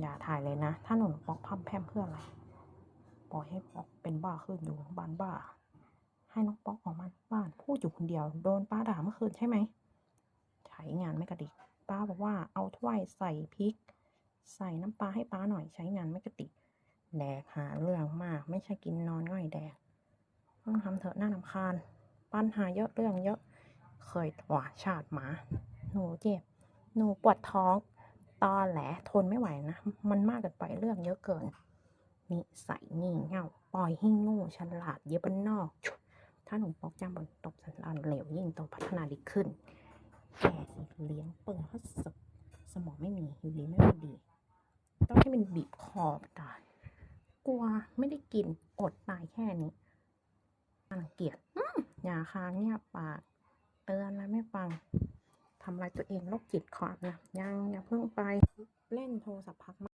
อย่าถ่ายเลยนะ ถ้าหนูปอกพัมแพมเพื่ออะไร ปล่อยให้ปอกเป็นบ้าขึ้นอยู่บ้านบ้า ให้น้องปอกออกมาบ้านพูดอยู่คนเดียว โดนป้าด่าเมื่อคืนใช่ไหมใช้งานไม่กระดิก ป้าบอกว่าเอาถ้วยใส่พริก ใส่น้ำปลาให้ป้าหน่อยใช้งานไม่กระดิก แดกหาเรื่องมาก ไม่ใช่กินนอนง่อยแดกต้องทำเถอะหน้านำคาญ ปัญหาเยอะเรื่องเยอะ เคยหวาชาติหมา หนูเจ็บ หนูปวดท้อง ตอแหลทนไม่ไหวนะ มันมากเกินไปเรื่องเยอะเกินนิสัยงี่เง่าปล่อยให้ง่ฉลาดเยอะบนนอก ถ้าหนูปอกจำบนตบสันดานเหลวยิ่งต้องพัฒนาดีขึ้นแกสิเลี้ยงเปิงฮัสบสมองไม่มีอยู่ดีไม่พอดี ต้องให้มันบีบคอตายกลัวไม่ได้กินอดตายแค่นี้น่ารังเกียจอืมอย่าค้างเงียบปาก เตือนแล้วไม่ฟัง ทำลายตัวเองโรคจิตคอร์นะยังอย่าเพิ่งไปเล่นโทรศัพท์พัก